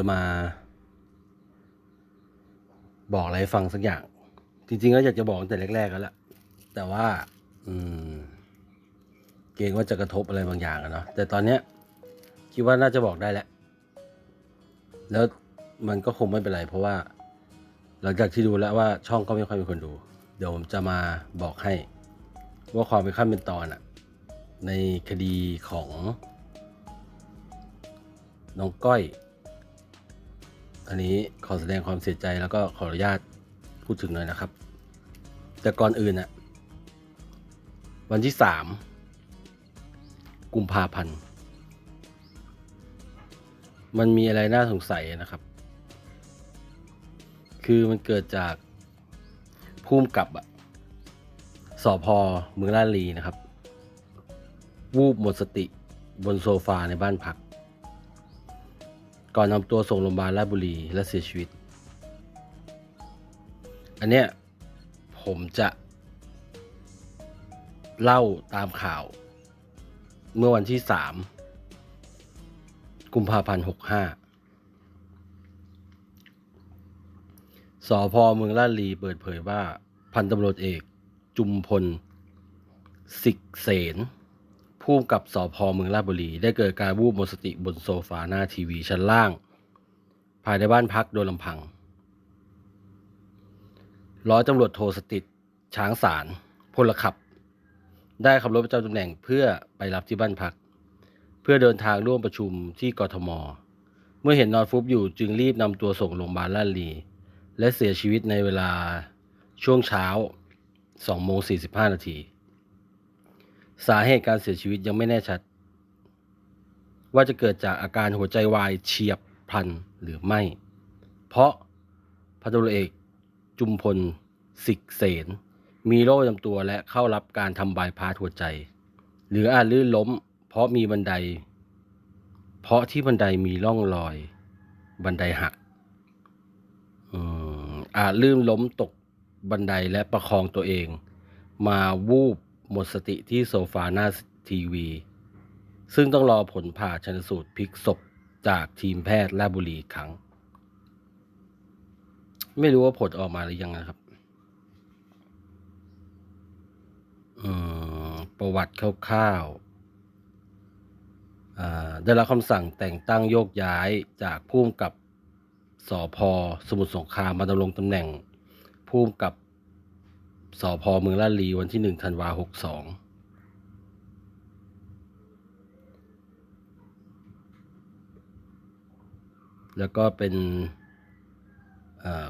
จะมา บอกอะไรฟังสักอย่าง จริงๆก็อยากจะบอกตั้งแต่แรกๆแล้วแหละแต่ว่า อืม เกรงว่าจะกระทบอะไรบางอย่างอะเนาะแต่ตอนเนี้ย คิดว่าน่าจะบอกได้แล้วแล้วมันก็คงไม่เป็นไรเพราะว่า หลังจากที่ดูแล้วว่าช่องก็ไม่ค่อยมีคนดู เดี๋ยวผมจะมาบอกให้ ว่าความเป็นขั้นเป็นตอนอะในคดีของน้องก้อย อันนี้ขอแสดงความเสียใจแล้วก็ขออนุญาตพูดถึงหน่อยนะครับ แต่ก่อนอื่นอะวันที่สามกุมภาพันธ์มันมีอะไรน่าสงสัยนะครับ คือมันเกิดจากภูมิกับอะสอพอเมืองลาดลีนะครับ วูบหมดสติบนโซฟาในบ้านพัก ก่อนนำตัวส่งโรงพยาบาลราชบุรีและเสียชีวิต อันเนี้ยผมจะ เล่าตามข่าว เมื่อวันที่สามกุมภาพันธ์หกห้าสพเมืองลาดลีเปิดเผยว่า พันตำรวจเอก จุมพล สิกเสน ผู้กำกับสพเมืองราชบุรี ได้เกิดการวูบหมดสติบนโซฟาหน้าทีวีชั้นล่าง ภายในบ้านพักโดยลำพัง ร้อยตำรวจโทสติดช้างสารพลขับ ได้ขับรถประจำตำแหน่งเพื่อไปรับที่บ้านพัก เพื่อเดินทางร่วมประชุมที่กทม เมื่อเห็นนอนฟุบอยู่จึงรีบนำตัวส่งโรงพยาบาลลาดลี และเสียชีวิตในเวลาช่วงเช้า2โมง45นาที สาเหตุการเสียชีวิตยังไม่แน่ชัด ว่าจะเกิดจากอาการหัวใจวายเฉียบพลันหรือไม่ เพราะพันตำรวจเอกจุมพลสิกเสนมีโรคประจำตัวและเข้ารับการทำบายพาสหัวใจ หรืออาจลื่นล้ม เพราะมีบันได เพราะที่บันไดมีร่องรอย บันไดหักอืมอาจลื่นล้มตกบันไดและประคองตัวเอง มาวูบ หมดสติที่โซฟาหน้าทีวี ซึ่งต้องรอผลผ่าชนสูตรพลิกศพจากทีมแพทย์ราชบุรีอีกครั้ง ไม่รู้ว่าผลออกมาหรือยังนะครับประวัติคร่าวๆได้รับคำสั่งแต่งตั้งโยกย้ายจากผู้กำกับสอพอสมุทรสงครามมาดำรงตำแหน่งผู้กำกับ สอพอเมืองลาดลีวันที่หนึ่งธันวาหกสองแล้วก็เป็น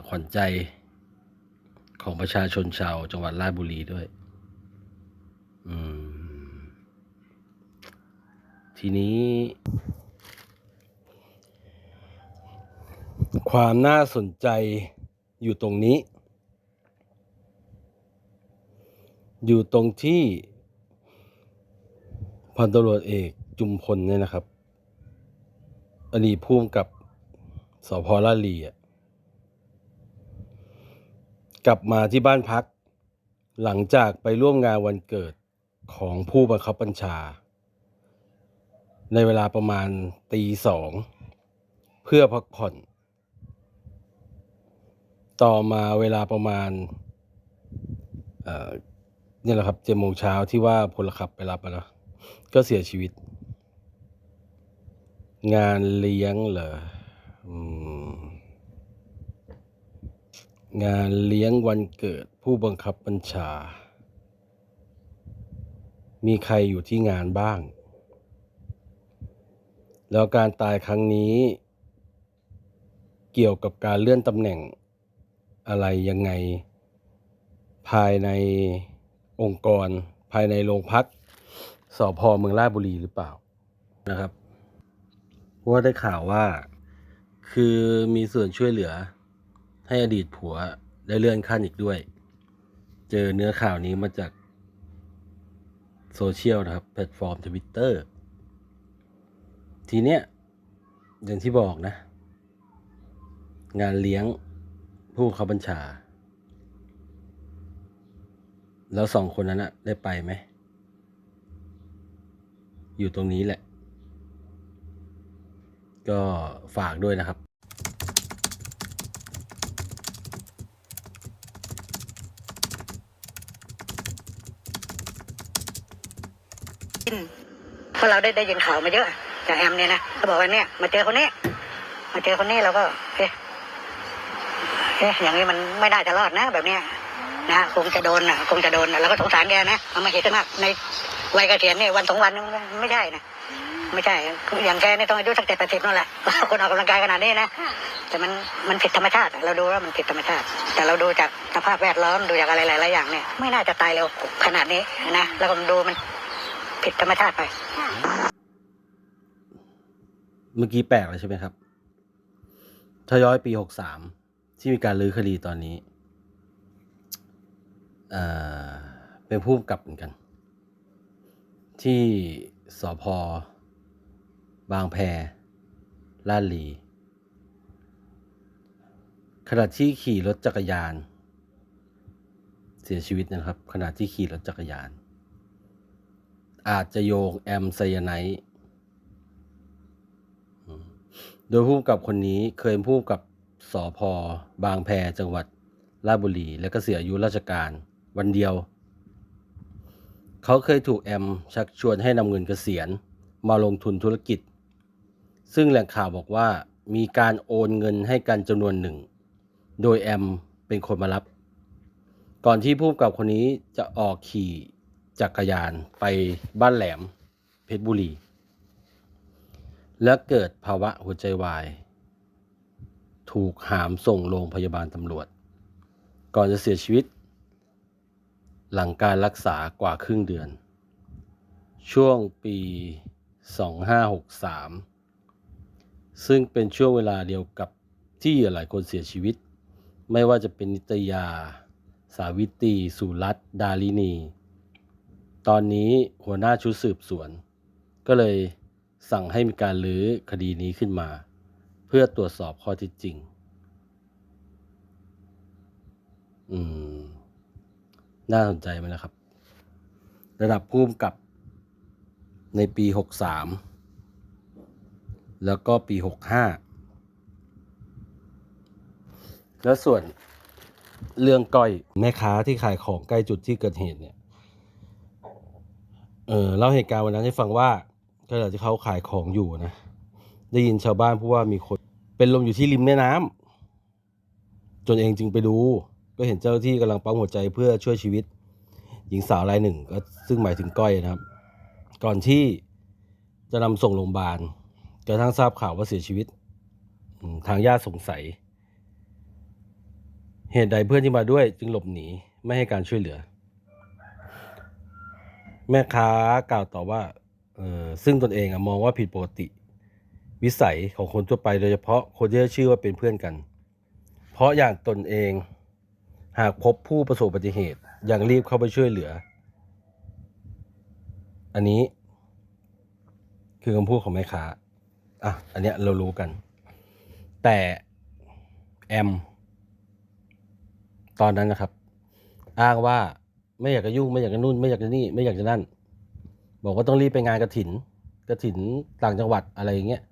ขวัญใจของประชาชนชาวจังหวัดราชบุรีด้วย ทีนี้ ความน่าสนใจอยู่ตรงนี้ อยู่ตรงที่พันตำรวจเอกจุมพลเนี่ยนะครับ อดีตผู้กำกับสพลาดลีอะกลับมาที่บ้านพัก หลังจากไปร่วมงานวันเกิดของผู้บังคับบัญชา ในเวลาประมาณตีสองเพื่อพักผ่อน ต่อมาเวลาประมาณ นี่แหละครับเจ็ดโมงเช้าที่ว่าพลขับไปรับนะก็เสียชีวิต งานเลี้ยงเหรองานเลี้ยงวันเกิดผู้บังคับบัญชา มีใครอยู่ที่งานบ้าง แล้วการตายครั้งนี้ เกี่ยวกับการเลื่อนตำแหน่งอะไรยังไง ภายใน องค์กรภายในโรงพักสพเมืองราชบุรีหรือเปล่านะครับเพราะว่าได้ข่าวว่า คือมีส่วนช่วยเหลือ ให้อดีตผัวได้เลื่อนขั้นอีกด้วย เจอเนื้อข่าวนี้มาจากโซเชียลนะครับ แพลตฟอร์มทวิตเตอร์ทีเนี้ยอย่างที่บอกนะ งานเลี้ยงผู้บังคับบัญชา แล้วสองคนนั้นอะได้ไปไหม อยู่ตรงนี้แหละ ก็ฝากด้วยนะครับพวกเราได้ได้ยินข่าวมาเยอะจากแอมเนี่ยนะเขาบอกว่าเนี่ยมาเจอคนนี้ มาเจอคนนี้เราก็เอ๊ะเอ๊ะอย่างนี้มันไม่ได้จะรอดนะแบบเนี้ย นะคงจะโดนนะคงจะโดนนะเราก็สงสารแกนะเอามาเห็นกันมากในวัยเกษียณเนี่ยวันสองวันไม่ใช่นะไม่ใช่ อย่างแกเนี่ยต้องอายุสักเจ็ดแปดสิบนั่นแหละ คนออกกำลังกายขนาดนี้นะค่ะแต่มันมันผิดธรรมชาติอะเราดูว่ามันผิดธรรมชาติ แต่เราดูจากสภาพแวดล้อมดูจากอะไรหลายๆอย่างเนี่ย ไม่น่าจะตายเร็วขนาดนี้นะ แล้วก็ดูมันผิดธรรมชาติไปค่ะเมื่อกี้แปลกเลยใช่ไหมครับถ้าย้อยปีหกสามที่มีการลื้อคดีตอนนี้ เป็นผู้กำกับเหมือนกัน ที่สพบางแพลาดลีขณะที่ขี่รถจักรยาน เสียชีวิตนะครับ ขณะที่ขี่รถจักรยาน อาจจะโยงแอมไซยาไนโดยผู้กับคนนี้เคยผู้กำกับสอพอบางแพจังหวัดราชบุรี และก็เสียอายุราชการ วันเดียว เขาเคยถูกแอมชักชวนให้นำเงินเกษียณมาลงทุนธุรกิจ ซึ่งแหล่งข่าวบอกว่ามีการโอนเงินให้กันจำนวนหนึ่ง โดยแอมเป็นคนมารับ ก่อนที่ผู้กับคนนี้จะออกขี่จักรยานไปบ้านแหลมเพชรบุรี และเกิดภาวะหัวใจวาย ถูกหามส่งโรงพยาบาลตำรวจ ก่อนจะเสียชีวิต หลังการรักษากว่าครึ่งเดือน ช่วงปี 2563 ซึ่งเป็นช่วงเวลาเดียวกับที่หลายคนเสียชีวิต ไม่ว่าจะเป็นนิตยา สาวิตรีสุรัตดาลินี ตอนนี้หัวหน้าชุดสืบสวน ก็เลยสั่งให้มีการลื้อคดีนี้ขึ้นมา เพื่อตรวจสอบข้อเท็จจริง อืม น่าสนใจไหมนะครับ ระดับภูมิกับในปีหกสามแล้วก็ปีหกห้าแล้วส่วนเรื่องก้อยแม่ค้าที่ขายของใกล้จุดที่เกิดเหตุเนี่ย เออเล่าเหตุการณ์วันนั้นให้ฟังว่าขณะที่เขาขายของอยู่นะ ได้ยินชาวบ้านพูดว่ามีคน เป็นลมอยู่ที่ริมแม่น้ำจนเองจึงไปดู ก็เห็นเจ้าหน้าที่กำลังปั๊มหัวใจเพื่อช่วยชีวิต หญิงสาวรายหนึ่งก็ซึ่งหมายถึงก้อยนะครับ ก่อนที่จะนำส่งโรงพยาบาลกระทั่งทราบข่าวว่าเสียชีวิต ทางญาติสงสัย เหตุใดเพื่อนที่มาด้วย จึงหลบหนีไม่ให้การช่วยเหลือ แม่ค้ากล่าวต่อว่าออซึ่งตนเองอมองว่าผิดปกติ วิสัยของคนทั่วไปโดยเฉพาะคนที่ชื่อว่าเป็นเพื่อนกัน เพราะอย่างตนเอง หากพบผู้ประสบอุบัติเหตุอย่างรีบเข้าไปช่วยเหลือ อันนี้ คือคำพูดของแม่ค้าอะอันเนี้ยเรารู้กัน แต่แอมตอนนั้นนะครับ อ้างว่าไม่อยากจะยุ่งไม่อยากจะนู่น ไม่อยากจะนี่ ไม่อยากจะนั่น บอกว่าต้องรีบไปงานกระถินกระถินต่างจังหวัดอะไรอย่างเงี้ย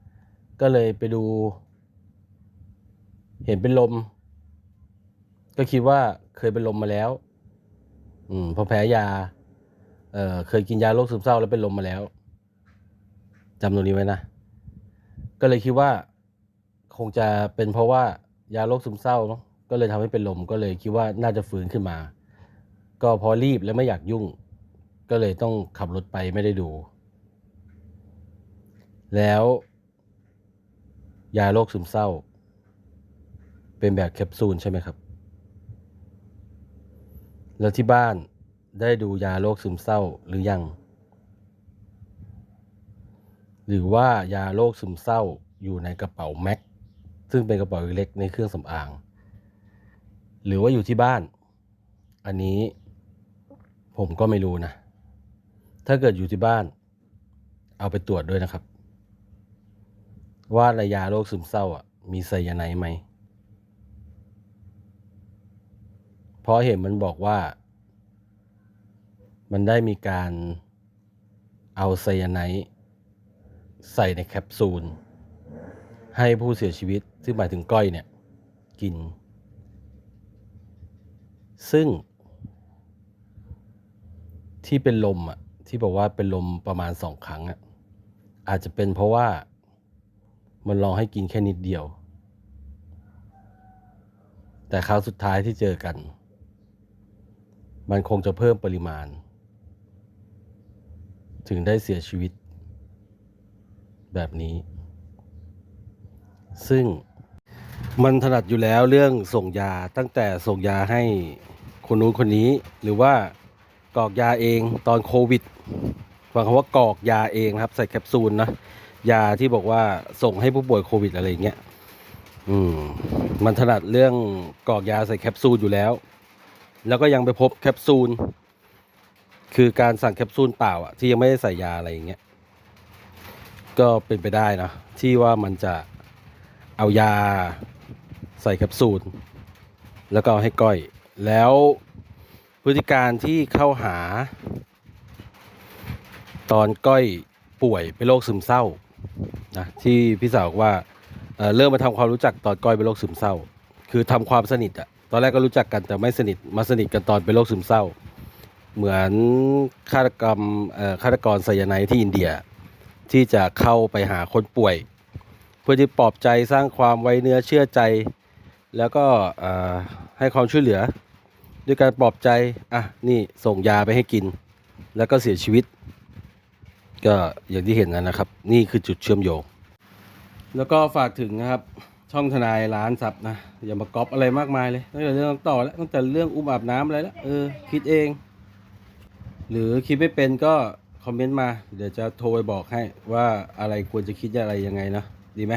ก็เลยไปดู เห็นเป็นลม ก็คิดว่าเคยเป็นลมมาแล้ว อืมพอแพ้ยา เอ่อเคยกินยาโรคซึมเศร้าแล้วเป็นลมมาแล้วจำตรงนี้ไว้นะ ก็เลยคิดว่าคงจะเป็นเพราะว่ายาโรคซึมเศร้าเนาะก็เลยทำให้เป็นลมก็เลยคิดว่าน่าจะฟื้นขึ้นมา ก็พอรีบและไม่อยากยุ่ง ก็เลยต้องขับรถไปไม่ได้ดู แล้ว ยาโรคซึมเศร้า เป็นแบบแคปซูลใช่ไหมครับ แล้วที่บ้านได้ดูยาโรคซึมเศร้าหรือยัง หรือว่ายาโรคซึมเศร้าอยู่ในกระเป๋าแม็กซึ่งเป็นกระเป๋าเล็กในเครื่องสำอาง หรือว่าอยู่ที่บ้าน อันนี้ผมก็ไม่รู้นะ ถ้าเกิดอยู่ที่บ้าน เอาไปตรวจด้วยนะครับ ว่าในยาโรคซึมเศร้าอะมีไซยาไนไหม เพ ราะเห็นมันบอกว่า มันได้มีการเอาไซยาไนด์ใส่ในแคปซูล ให้ผู้เสียชีวิต ซึ่งหมายถึงก้อยเนี่ย กิน ซึ่ง ที่เป็นลมอะ ที่บอกว่าเป็นลมประมาณสองครั้งอะอาจจะเป็นเพราะว่ามันลองให้กินแค่นิดเดียว แต่ครั้งสุดท้ายที่เจอกัน มันคงจะเพิ่มปริมาณ ถึงได้เสียชีวิต แบบนี้ ซึ่งมันถนัดอยู่แล้วเรื่องส่งยาตั้งแต่ส่งยาให้คนนู้นคนนี้ หรือว่ากอกยาเองตอนโควิดฟังคำว่ากอกยาเองครับ ใส่แคปซูลนะยาที่บอกว่าส่งให้ผู้ป่วยโควิดอะไรเงี้ย อืม มันถนัดเรื่องกอกยาใส่แคปซูลอยู่แล้ว แล้วก็ยังไปพบแคปซูล คือการสั่งแคปซูลเปล่าอะที่ยังไม่ได้ใส่ยาอะไรอย่างเงี้ย ก็เป็นไปได้นะที่ว่ามันจะเอายาใส่แคปซูล แล้วก็ให้ก้อย แล้วพฤติการที่เข้าหา ตอนก้อยป่วยเป็นโรคซึมเศร้านะที่พี่สาวว่าเเริ่มมาทำความรู้จักตอนก้อยเป็นโรคซึมเศร้า คือทำความสนิทอะ ตอนแรกก็รู้จักกันแต่ไม่สนิทมาสนิทกันตอนเป็นโรคซึมเศร้า เหมือนฆาตกรรมฆาตกรไซยาไนที่อินเดีย ที่จะเข้าไปหาคนป่วย เพื่อที่ปลอบใจสร้างความไว้เนื้อเชื่อใจ แล้วก็ให้ความช่วยเหลือ ด้วยการปลอบใจอะนี่ส่งยาไปให้กิน แล้วก็เสียชีวิต ก็อย่างที่เห็นนะนะครับ นี่คือจุดเชื่อมโยง แล้วก็ฝากถึงนะครับ ช่องทนายร้านสับนะอย่ามาก๊อปอะไรมากมายเลยตั้งแต่เรื่องต่อแล้วตั้งแต่เรื่องอุ้มอาบน้ำอะไรแล้วเออคิดเอง หรือคิดไม่เป็นก็คอมเมนต์มา เดี๋ยวจะโทรไปบอกให้ว่าอะไรควรจะคิดอะไรยังไงนะดีไหม